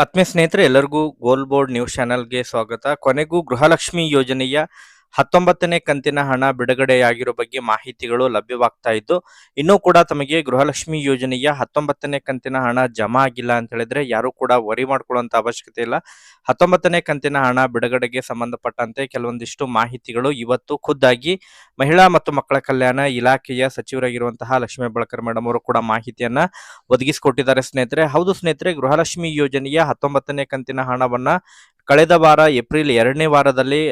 ಆತ್ಮೀಯ ಸ್ನೇಹಿತರೆ ಎಲ್ಲರಿಗೂ ಗೋಲ್ ಬೋರ್ಡ್ ನ್ಯೂಸ್ ಚಾನೆಲ್ಗೆ ಸ್ವಾಗತ. ಕೊನೆಗೂ ಗೃಹಲಕ್ಷ್ಮಿ ಯೋಜನೆಯ ಹತ್ತೊಂಬತ್ತನೇ ಕಂತಿನ ಹಣ ಬಿಡುಗಡೆಯಾಗಿರೋ ಬಗ್ಗೆ ಮಾಹಿತಿಗಳು ಲಭ್ಯವಾಗ್ತಾ ಇದ್ದು, ಇನ್ನೂ ಕೂಡ ತಮಗೆ ಗೃಹಲಕ್ಷ್ಮಿ ಯೋಜನೆಯ ಹತ್ತೊಂಬತ್ತನೇ ಕಂತಿನ ಹಣ ಜಮಾ ಆಗಿಲ್ಲ ಅಂತ ಹೇಳಿದ್ರೆ ಯಾರು ಕೂಡ ವರಿ ಮಾಡ್ಕೊಳ್ಳುವಂತ ಅವಶ್ಯಕತೆ ಇಲ್ಲ. ಹತ್ತೊಂಬತ್ತನೇ ಕಂತಿನ ಹಣ ಬಿಡುಗಡೆಗೆ ಸಂಬಂಧಪಟ್ಟಂತೆ ಕೆಲವೊಂದಿಷ್ಟು ಮಾಹಿತಿಗಳು ಇವತ್ತು ಖುದ್ದಾಗಿ ಮಹಿಳಾ ಮತ್ತು ಮಕ್ಕಳ ಕಲ್ಯಾಣ ಇಲಾಖೆಯ ಸಚಿವರಾಗಿರುವಂತಹ ಲಕ್ಷ್ಮೀ ಬಳಕರ್ ಮೇಡಮ್ ಅವರು ಕೂಡ ಮಾಹಿತಿಯನ್ನ ಒದಗಿಸಿಕೊಟ್ಟಿದ್ದಾರೆ. ಸ್ನೇಹಿತರೆ, ಹೌದು ಸ್ನೇಹಿತರೆ, ಗೃಹಲಕ್ಷ್ಮಿ ಯೋಜನೆಯ ಹತ್ತೊಂಬತ್ತನೇ ಕಂತಿನ ಹಣವನ್ನ ಕಳೆದ ವಾರ ಏಪ್ರಿಲ್ ಎರಡನೇ ವಾರದಲ್ಲಿ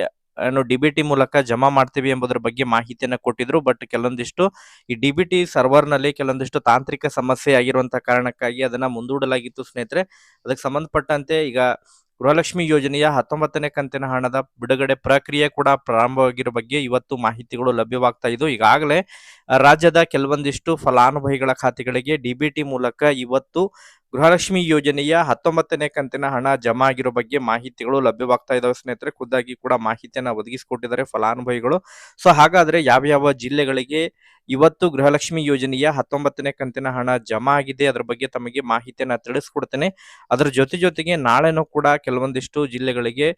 ಏನು ಡಿ ಬಿ ಟಿ ಮೂಲಕ ಜಮಾ ಮಾಡ್ತೀವಿ ಎಂಬುದರ ಬಗ್ಗೆ ಮಾಹಿತಿಯನ್ನು ಕೊಟ್ಟಿದ್ರು. ಬಟ್ ಕೆಲವೊಂದಿಷ್ಟು ಈ ಡಿ ಬಿ ಟಿ ಸರ್ವರ್ನಲ್ಲಿ ಕೆಲವೊಂದಿಷ್ಟು ತಾಂತ್ರಿಕ ಸಮಸ್ಯೆ ಆಗಿರುವಂತಹ ಕಾರಣಕ್ಕಾಗಿ ಅದನ್ನ ಮುಂದೂಡಲಾಗಿತ್ತು ಸ್ನೇಹಿತರೆ. ಅದಕ್ಕೆ ಸಂಬಂಧಪಟ್ಟಂತೆ ಈಗ ಗೃಹಲಕ್ಷ್ಮಿ ಯೋಜನೆಯ ಹತ್ತೊಂಬತ್ತನೇ ಕಂತಿನ ಹಣದ ಬಿಡುಗಡೆ ಪ್ರಕ್ರಿಯೆ ಕೂಡ ಪ್ರಾರಂಭವಾಗಿರೋ ಬಗ್ಗೆ ಇವತ್ತು ಮಾಹಿತಿಗಳು ಲಭ್ಯವಾಗ್ತಾ ಇದ್ದು, ಈಗಾಗಲೇ ರಾಜ್ಯದ ಕೆಲವೊಂದಿಷ್ಟು ಫಲಾನುಭವಿಗಳ ಖಾತೆಗಳಿಗೆ ಡಿಬಿಟಿ ಮೂಲಕ ಇವತ್ತು ಗೃಹಲಕ್ಷ್ಮಿ ಯೋಜನೆಯ ಹತ್ತೊಂಬತ್ತನೇ ಕಂತಿನ ಹಣ ಜಮಾ ಆಗಿರೋ ಬಗ್ಗೆ ಮಾಹಿತಿಗಳು ಲಭ್ಯವಾಗ್ತಾ ಇದಾವೆ ಸ್ನೇಹಿತರೆ. ಖುದ್ದಾಗಿ ಕೂಡ ಮಾಹಿತಿಯನ್ನು ಒದಗಿಸಿಕೊಟ್ಟಿದ್ದಾರೆ ಫಲಾನುಭವಿಗಳು. ಸೊ, ಹಾಗಾದ್ರೆ ಯಾವ ಜಿಲ್ಲೆಗಳಿಗೆ ಇವತ್ತು ಗೃಹಲಕ್ಷ್ಮಿ ಯೋಜನೆಯ ಹತ್ತೊಂಬತ್ತನೇ ಕಂತಿನ ಹಣ ಜಮಾ ಆಗಿದೆ ಅದರ ಬಗ್ಗೆ ತಮಗೆ ಮಾಹಿತಿಯನ್ನು ತಿಳಿಸ್ಕೊಡ್ತೇನೆ. ಅದರ ಜೊತೆ ಜೊತೆಗೆ ನಾಳೆನೂ ಕೂಡ ಕೆಲವೊಂದಿಷ್ಟು ಜಿಲ್ಲೆಗಳಿಗೆ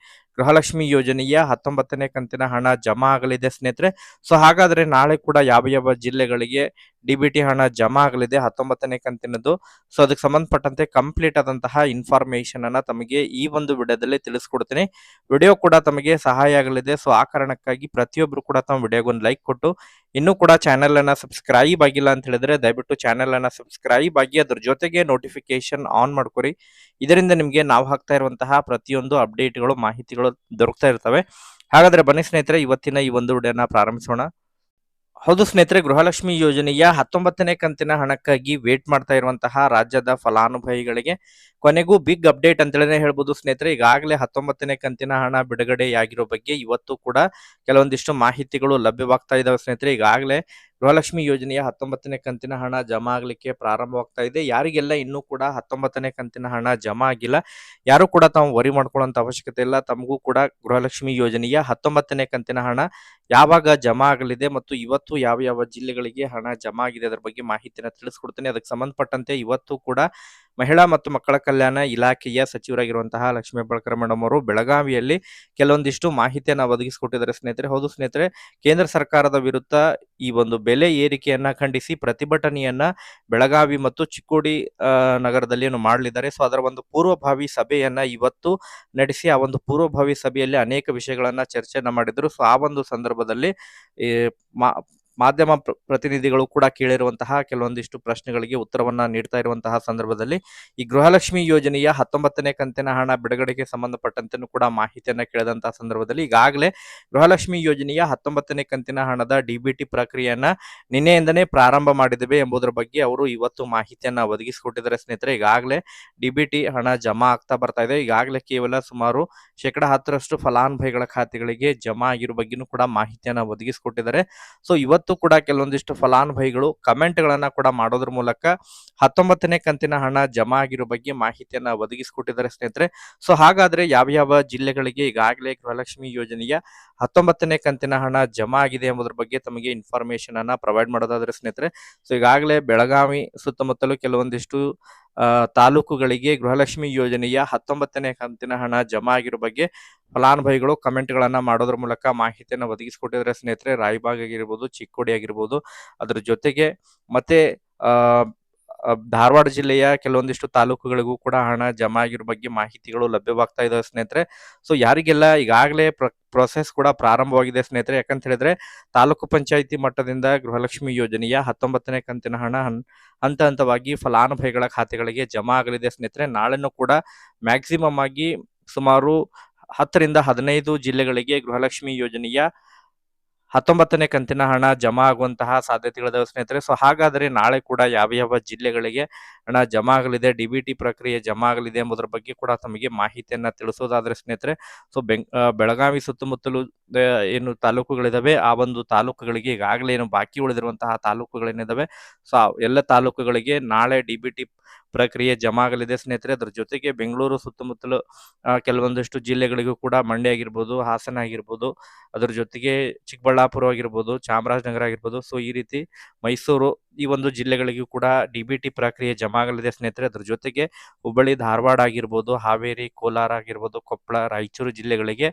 ಗೃಹಲಕ್ಷ್ಮಿ ಯೋಜನೆಯ ಹತ್ತೊಂಬತ್ತನೇ ಕಂತಿನ ಹಣ ಜಮಾ ಆಗಲಿದೆ ಸ್ನೇಹಿತರೆ. ಸೊ ಹಾಗಾದ್ರೆ ನಾಳೆ ಕೂಡ ಯಾವ ಯಾವ ಜಿಲ್ಲೆಗಳಿಗೆ ಡಿಬಿಟಿ ಹಣ ಜಮಾ ಆಗಲಿದೆ ಹತ್ತೊಂಬತ್ತನೇ ಕಂತಿನದು ಸೊ ಅದಕ್ಕೆ ಸಂಬಂಧಪಟ್ಟಂತೆ ಕಂಪ್ಲೀಟ್ ಆದಂತಹ ಇನ್ಫಾರ್ಮೇಶನ್ ಅನ್ನ ತಮಗೆ ಈ ಒಂದು ವಿಡಿಯೋದಲ್ಲಿ ತಿಳಿಸ್ಕೊಡ್ತೀನಿ. ವಿಡಿಯೋ ಕೂಡ ತಮಗೆ ಸಹಾಯ ಆಗಲಿದೆ. ಸೊ ಆ ಕಾರಣಕ್ಕಾಗಿ ಪ್ರತಿಯೊಬ್ರು ಕೂಡ ತಮ್ಮ ವಿಡಿಯೋಗೊಂದು ಲೈಕ್ ಕೊಟ್ಟು, ಇನ್ನೂ ಕೂಡ ಚಾನೆಲ್ ಅನ್ನ ಸಬ್ಸ್ಕ್ರೈಬ್ ಆಗಿಲ್ಲ ಅಂತ ಹೇಳಿದ್ರೆ ದಯವಿಟ್ಟು ಚಾನೆಲ್ ಅನ್ನ ಸಬ್ಸ್ಕ್ರೈಬ್ ಆಗಿ ಅದ್ರ ಜೊತೆಗೆ ನೋಟಿಫಿಕೇಶನ್ ಆನ್ ಮಾಡ್ಕೊರಿ. ಇದರಿಂದ ನಿಮಗೆ ನಾವು ಹಾಕ್ತಾ ಇರುವಂತಹ ಪ್ರತಿಯೊಂದು ಅಪ್ಡೇಟ್ಗಳು ಮಾಹಿತಿಗಳು ದೊರಕ್ತಾ ಇರ್ತವೆ. ಹಾಗಾದ್ರೆ ಬನ್ನಿ ಸ್ನೇಹಿತರೆ, ಇವತ್ತಿನ ಈ ಒಂದು ವಿಡಿಯೋನ ಪ್ರಾರಂಭಿಸೋಣ. ಹೌದು ಸ್ನೇಹಿತರೆ, ಗೃಹಲಕ್ಷ್ಮಿ ಯೋಜನೆಯ ಹತ್ತೊಂಬತ್ತನೇ ಕಂತಿನ ಹಣಕ್ಕಾಗಿ ವೇಟ್ ಮಾಡ್ತಾ ಇರುವಂತಹ ರಾಜ್ಯದ ಫಲಾನುಭವಿಗಳಿಗೆ ಕೊನೆಗೂ ಬಿಗ್ ಅಪ್ಡೇಟ್ ಅಂತೇಳಿ ಹೇಳ್ಬೋದು ಸ್ನೇಹಿತರೆ. ಈಗಾಗಲೇ ಹತ್ತೊಂಬತ್ತನೇ ಕಂತಿನ ಹಣ ಬಿಡುಗಡೆಯಾಗಿರೋ ಬಗ್ಗೆ ಇವತ್ತು ಕೂಡ ಕೆಲವೊಂದಿಷ್ಟು ಮಾಹಿತಿಗಳು ಲಭ್ಯವಾಗ್ತಾ ಇದಾವೆ ಸ್ನೇಹಿತರೆ. ಈಗಾಗಲೇ ಗೃಹಲಕ್ಷ್ಮಿ ಯೋಜನೆಯ ಹತ್ತೊಂಬತ್ತನೇ ಕಂತಿನ ಹಣ ಜಮಾ ಆಗಲಿಕ್ಕೆ ಪ್ರಾರಂಭವಾಗ್ತಾ ಇದೆ. ಯಾರಿಗೆಲ್ಲ ಇನ್ನೂ ಕೂಡ ಹತ್ತೊಂಬತ್ತನೇ ಕಂತಿನ ಹಣ ಜಮಾ ಆಗಿಲ್ಲ, ಯಾರು ಕೂಡ ತಾವು ವರಿ ಮಾಡ್ಕೊಳ್ಳುವಂತ ಅವಶ್ಯಕತೆ ಇಲ್ಲ. ತಮಗೂ ಕೂಡ ಗೃಹಲಕ್ಷ್ಮಿ ಯೋಜನೆಯ ಹತ್ತೊಂಬತ್ತನೇ ಕಂತಿನ ಹಣ ಯಾವಾಗ ಜಮಾ ಆಗಲಿದೆ ಮತ್ತು ಇವತ್ತು ಯಾವ ಯಾವ ಜಿಲ್ಲೆಗಳಿಗೆ ಹಣ ಜಮಾ ಆಗಿದೆ ಅದರ ಬಗ್ಗೆ ಮಾಹಿತಿನ ತಿಳಿಸ್ಕೊಡ್ತೇನೆ. ಅದಕ್ಕೆ ಸಂಬಂಧಪಟ್ಟಂತೆ ಇವತ್ತು ಕೂಡ ಮಹಿಳಾ ಮತ್ತು ಮಕ್ಕಳ ಕಲ್ಯಾಣ ಇಲಾಖೆಯ ಸಚಿವರಾಗಿರುವಂತಹ ಲಕ್ಷ್ಮೀ ಬಳಕರ ಮೇಡಮ್ ಅವರು ಬೆಳಗಾವಿಯಲ್ಲಿ ಕೆಲವೊಂದಿಷ್ಟು ಮಾಹಿತಿಯನ್ನು ಒದಗಿಸಿಕೊಟ್ಟಿದ್ದಾರೆ. ಸ್ನೇಹಿತರೆ, ಹೌದು ಸ್ನೇಹಿತರೆ, ಕೇಂದ್ರ ಸರ್ಕಾರದ ವಿರುದ್ಧ ಈ ಒಂದು ಬೆಲೆ ಏರಿಕೆಯನ್ನ ಖಂಡಿಸಿ ಪ್ರತಿಭಟನೆಯನ್ನ ಬೆಳಗಾವಿ ಮತ್ತು ಚಿಕ್ಕೋಡಿ ನಗರದಲ್ಲಿ ಮಾಡಲಿದ್ದಾರೆ. ಸೊ, ಅದರ ಒಂದು ಪೂರ್ವಭಾವಿ ಸಭೆಯನ್ನ ಇವತ್ತು ನಡೆಸಿ ಆ ಒಂದು ಪೂರ್ವಭಾವಿ ಸಭೆಯಲ್ಲಿ ಅನೇಕ ವಿಷಯಗಳನ್ನ ಚರ್ಚೆಯನ್ನ ಮಾಡಿದ್ರು. ಸೊ, ಆ ಒಂದು ಸಂದರ್ಭದಲ್ಲಿ ಈ ಮಾಧ್ಯಮ ಪ್ರ- ಪ್ರತಿನಿಧಿಗಳು ಕೂಡ ಕೇಳಿರುವಂತಹ ಕೆಲವೊಂದಿಷ್ಟು ಪ್ರಶ್ನೆಗಳಿಗೆ ಉತ್ತರವನ್ನ ನೀಡ್ತಾ ಇರುವಂತಹ ಸಂದರ್ಭದಲ್ಲಿ ಈ ಗೃಹಲಕ್ಷ್ಮಿ ಯೋಜನೆಯ ಹತ್ತೊಂಬತ್ತನೇ ಕಂತಿನ ಹಣ ಬಿಡುಗಡೆಗೆ ಸಂಬಂಧಪಟ್ಟಂತೆ ಕೂಡ ಮಾಹಿತಿಯನ್ನ ಕೇಳಿದಂತಹ ಸಂದರ್ಭದಲ್ಲಿ ಈಗಾಗಲೇ ಗೃಹಲಕ್ಷ್ಮಿ ಯೋಜನೆಯ ಹತ್ತೊಂಬತ್ತನೇ ಕಂತಿನ ಹಣದ ಡಿಬಿಟಿ ಪ್ರಕ್ರಿಯೆಯನ್ನ ನಿನ್ನೆಯಿಂದನೇ ಪ್ರಾರಂಭ ಮಾಡಿದ್ದೇವೆ ಎಂಬುದರ ಬಗ್ಗೆ ಅವರು ಇವತ್ತು ಮಾಹಿತಿಯನ್ನ ಒದಗಿಸಿಕೊಟ್ಟಿದ್ದಾರೆ. ಸ್ನೇಹಿತರೆ, ಈಗಾಗಲೇ ಡಿಬಿಟಿ ಹಣ ಜಮಾ ಆಗ್ತಾ ಬರ್ತಾ ಇದೆ. ಈಗಾಗಲೇ ಕೇವಲ ಸುಮಾರು ಶೇಕಡ ಹತ್ತರಷ್ಟು ಫಲಾನುಭವಿಗಳ ಖಾತೆಗಳಿಗೆ ಜಮಾ ಆಗಿರೋ ಬಗ್ಗೆನೂ ಕೂಡ ಮಾಹಿತಿಯನ್ನ ಒದಗಿಸಿಕೊಟ್ಟಿದ್ದಾರೆ. ಸೊ, ಇವತ್ತು ಕೂಡ ಕೆಲವೊಂದಿಷ್ಟು ಫಲಾನುಭವಿಗಳು ಕಮೆಂಟ್ ಗಳನ್ನ ಕೂಡ ಮಾಡೋದ್ರ ಮೂಲಕ ಹತ್ತೊಂಬತ್ತನೇ ಕಂತಿನ ಹಣ ಜಮಾ ಆಗಿರೋ ಬಗ್ಗೆ ಮಾಹಿತಿಯನ್ನ ಒದಗಿಸಿಕೊಟ್ಟಿದ್ದಾರೆ ಸ್ನೇಹಿತರೆ. ಸೊ ಹಾಗಾದ್ರೆ ಯಾವ ಯಾವ ಜಿಲ್ಲೆಗಳಿಗೆ ಈಗಾಗಲೇ ಗೃಹಲಕ್ಷ್ಮಿ ಯೋಜನೆಯ ಹತ್ತೊಂಬತ್ತನೇ ಕಂತಿನ ಹಣ ಜಮಾ ಆಗಿದೆ ಎಂಬುದರ ಬಗ್ಗೆ ತಮಗೆ ಇನ್ಫಾರ್ಮೇಶನ್ ಅನ್ನ ಪ್ರೊವೈಡ್ ಮಾಡೋದಾದ್ರೆ ಸ್ನೇಹಿತರೆ. ಸೊ ಈಗಾಗಲೇ ಬೆಳಗಾವಿ ಸುತ್ತಮುತ್ತಲು ಕೆಲವೊಂದಿಷ್ಟು ತಾಲೂಕುಗಳಿಗೆ ಗೃಹಲಕ್ಷ್ಮಿ ಯೋಜನೆಯ ಹತ್ತೊಂಬತ್ತನೇ ಕಂತಿನ ಹಣ ಜಮಾ ಆಗಿರೋ ಬಗ್ಗೆ ಫಲಾನುಭವಿಗಳು ಕಮೆಂಟ್ ಗಳನ್ನ ಮಾಡೋದ್ರ ಮೂಲಕ ಮಾಹಿತಿಯನ್ನು ಒದಗಿಸಿಕೊಟ್ಟಿದ್ದಾರೆ. ಸ್ನೇಹಿತರೆ ರಾಯಬಾಗ್ ಆಗಿರ್ಬೋದು ಚಿಕ್ಕೋಡಿ ಆಗಿರ್ಬೋದು ಅದ್ರ ಜೊತೆಗೆ ಮತ್ತೆ ಆ, ಧಾರವಾಡ ಜಿಲ್ಲೆಯ ಕೆಲವೊಂದಿಷ್ಟು ತಾಲೂಕುಗಳಿಗೂ ಕೂಡ ಹಣ ಜಮಾ ಆಗಿರೋ ಬಗ್ಗೆ ಮಾಹಿತಿಗಳು ಲಭ್ಯವಾಗ್ತಾ ಇದಾವೆ ಸ್ನೇಹಿತರೆ. ಸೊ ಯಾರಿಗೆಲ್ಲ ಈಗಾಗಲೇ ಪ್ರೊಸೆಸ್ ಕೂಡ ಪ್ರಾರಂಭವಾಗಿದೆ ಸ್ನೇಹಿತರೆ, ಯಾಕಂತ ಹೇಳಿದ್ರೆ ತಾಲೂಕು ಪಂಚಾಯಿತಿ ಮಟ್ಟದಿಂದ ಗೃಹಲಕ್ಷ್ಮಿ ಯೋಜನೆಯ ಹತ್ತೊಂಬತ್ತನೇ ಕಂತಿನ ಹಣ ಹಂತ ಹಂತವಾಗಿ ಫಲಾನುಭವಿಗಳ ಖಾತೆಗಳಿಗೆ ಜಮಾ ಆಗಲಿದೆ ಸ್ನೇಹಿತರೆ. ನಾಳೆನೂ ಕೂಡ ಮ್ಯಾಕ್ಸಿಮಮ್ ಆಗಿ ಸುಮಾರು ಹತ್ತರಿಂದ ಹದಿನೈದು ಜಿಲ್ಲೆಗಳಿಗೆ ಗೃಹಲಕ್ಷ್ಮಿ ಯೋಜನೆಯ ಹತ್ತೊಂಬತ್ತನೇ ಕಂತಿನ ಹಣ ಜಮಾ ಆಗುವಂತಹ ಸಾಧ್ಯತೆಗಳಿದಾವೆ ಸ್ನೇಹಿತರೆ. ಸೊ ಹಾಗಾದರೆ ನಾಳೆ ಕೂಡ ಯಾವ ಯಾವ ಜಿಲ್ಲೆಗಳಿಗೆ ಹಣ ಜಮಾ ಆಗಲಿದೆ ಟಿ ಪ್ರಕ್ರಿಯೆ ಜಮಾ ಆಗಲಿದೆ ಎಂಬುದರ ಬಗ್ಗೆ ಕೂಡ ತಮಗೆ ಮಾಹಿತಿಯನ್ನು ತಿಳಿಸೋದಾದ್ರೆ ಸ್ನೇಹಿತರೆ. ಸೊ ಬೆಳಗಾವಿ ಸುತ್ತಮುತ್ತಲು ಏನು ತಾಲೂಕುಗಳಿದಾವೆ. ಆ ಒಂದು ತಾಲೂಕುಗಳಿಗೆ ಈಗಾಗಲೇ ಏನು ಬಾಕಿ ಉಳಿದಿರುವಂತಹ ತಾಲೂಕುಗಳೇನಿದಾವೆ. ಸೊ ಎಲ್ಲ ತಾಲೂಕುಗಳಿಗೆ ನಾಳೆ ಡಿಬಿಟಿ ಪ್ರಕ್ರಿಯೆ ಜಮಾ ಆಗಲಿದೆ ಸ್ನೇಹಿತರೆ. ಅದ್ರ ಜೊತೆಗೆ ಬೆಂಗಳೂರು ಸುತ್ತಮುತ್ತಲು ಕೆಲವೊಂದಿಷ್ಟು ಜಿಲ್ಲೆಗಳಿಗೂ ಕೂಡ ಮಂಡ್ಯ ಆಗಿರ್ಬೋದು, ಹಾಸನ ಆಗಿರ್ಬೋದು, ಅದ್ರ ಜೊತೆಗೆ ಚಿಕ್ಕಬಳ್ಳಾಪುರ ಆಗಿರ್ಬೋದು, ಚಾಮರಾಜನಗರ ಆಗಿರ್ಬೋದು. ಸೊ, ಈ ರೀತಿ ಮೈಸೂರು ಈ ಒಂದು ಜಿಲ್ಲೆಗಳಿಗೂ ಕೂಡ ಡಿ ಬಿ ಟಿ ಪ್ರಕ್ರಿಯೆ ಜಮಾ ಆಗಲಿದೆ ಸ್ನೇಹಿತರೆ. ಅದ್ರ ಜೊತೆಗೆ ಹುಬ್ಬಳ್ಳಿ, ಧಾರವಾಡ ಆಗಿರ್ಬೋದು, ಹಾವೇರಿ, ಕೋಲಾರ ಆಗಿರ್ಬೋದು, ಕೊಪ್ಪಳ, ರಾಯಚೂರು ಜಿಲ್ಲೆಗಳಿಗೆ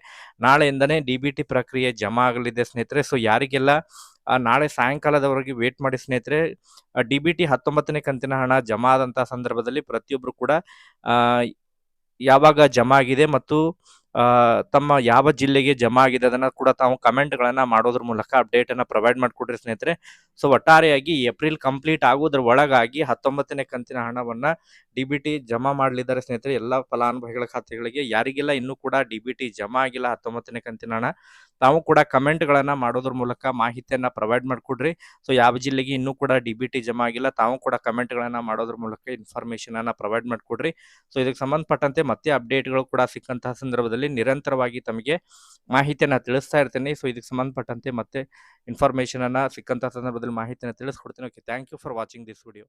ನಾಳೆಯಿಂದನೇ ಡಿ ಬಿ ಟಿ ಪ್ರಕ್ರಿಯೆ ಜಮಾ ಆಗಲಿದೆ ಸ್ನೇಹಿತರೆ. ಸೊ ಯಾರಿಗೆಲ್ಲ ನಾಳೆ ಸಾಯಂಕಾಲದವರೆಗೆ ವೇಟ್ ಮಾಡಿ ಸ್ನೇಹಿತರೆ ಡಿ ಬಿ ಟಿ ಹತ್ತೊಂಬತ್ತನೇ ಕಂತಿನ ಹಣ ಜಮಾ ಆದಂತಹ ಸಂದರ್ಭದಲ್ಲಿ ಪ್ರತಿಯೊಬ್ಬರು ಕೂಡ ಯಾವಾಗ ಜಮಾ ಆಗಿದೆ ಮತ್ತು ತಮ್ಮ ಯಾವ ಜಿಲ್ಲೆಗೆ ಜಮಾ ಆಗಿದೆ ಅದನ್ನ ಕೂಡ ತಾವು ಕಮೆಂಟ್ಗಳನ್ನ ಮಾಡೋದ್ರ ಮೂಲಕ ಅಪ್ಡೇಟ್ ಅನ್ನ ಪ್ರೊವೈಡ್ ಮಾಡಿಕೊಡ್ರಿ ಸ್ನೇಹಿತರೆ. ಸೊ ಒಟ್ಟಾರೆಯಾಗಿ ಏಪ್ರಿಲ್ ಕಂಪ್ಲೀಟ್ ಆಗೋದ್ರ ಒಳಗಾಗಿ ಹತ್ತೊಂಬತ್ತನೇ ಕಂತಿನ ಹಣವನ್ನ ಡಿ ಬಿ ಟಿ ಜಮಾ ಮಾಡಲಿದ್ದಾರೆ ಸ್ನೇಹಿತರೆ. ಎಲ್ಲ ಫಲಾನುಭವಿಗಳ ಖಾತೆಗಳಿಗೆ. ಯಾರಿಗೆಲ್ಲ ಇನ್ನೂ ಕೂಡ ಡಿ ಬಿ ಜಮಾ ಆಗಿಲ್ಲ ಹತ್ತೊಂಬತ್ತನೇ ಕಂತಿನ ಹಣ, ತಾವು ಕೂಡ ಕಮೆಂಟ್ಗಳನ್ನ ಮಾಡೋದ್ರ ಮೂಲಕ ಮಾಹಿತಿಯನ್ನ ಪ್ರೊವೈಡ್ ಮಾಡಿಕೊಡ್ರಿ. ಸೊ ಯಾವ ಜಿಲ್ಲೆಗೆ ಇನ್ನೂ ಕೂಡ ಡಿ ಬಿ ಜಮಾ ಆಗಿಲ್ಲ, ತಾವು ಕೂಡ ಕಮೆಂಟ್ಗಳನ್ನ ಮಾಡೋದ್ರ ಮೂಲಕ ಇನ್ಫಾರ್ಮೇಶನ್ ಅನ್ನ ಪ್ರೊವೈಡ್ ಮಾಡಿಕೊಡ್ರಿ. ಸೊ ಇದಕ್ಕೆ ಸಂಬಂಧಪಟ್ಟಂತೆ ಮತ್ತೆ ಅಪ್ಡೇಟ್ಗಳು ಕೂಡ ಸಿಕ್ಕಂತಹ ಸಂದರ್ಭದಲ್ಲಿ ನಿರಂತರವಾಗಿ ತಮಗೆ ಮಾಹಿತಿಯನ್ನ ತಿಳಿಸ್ತಾ ಇರ್ತೇನೆ. ಸೊ ಇದಕ್ಕೆ ಸಂಬಂಧಪಟ್ಟಂತೆ ಮತ್ತೆ ಇನ್ಫಾರ್ಮೇಶನ್ ಅನ್ನ ಸಿಕ್ಕಂತ ಸಂದರ್ಭದಲ್ಲಿ ಮಾಹಿತಿಯನ್ನ ತಿಳಿಸ್ಕೊಡ್ತೀನಿ. Okay thank you for watching this video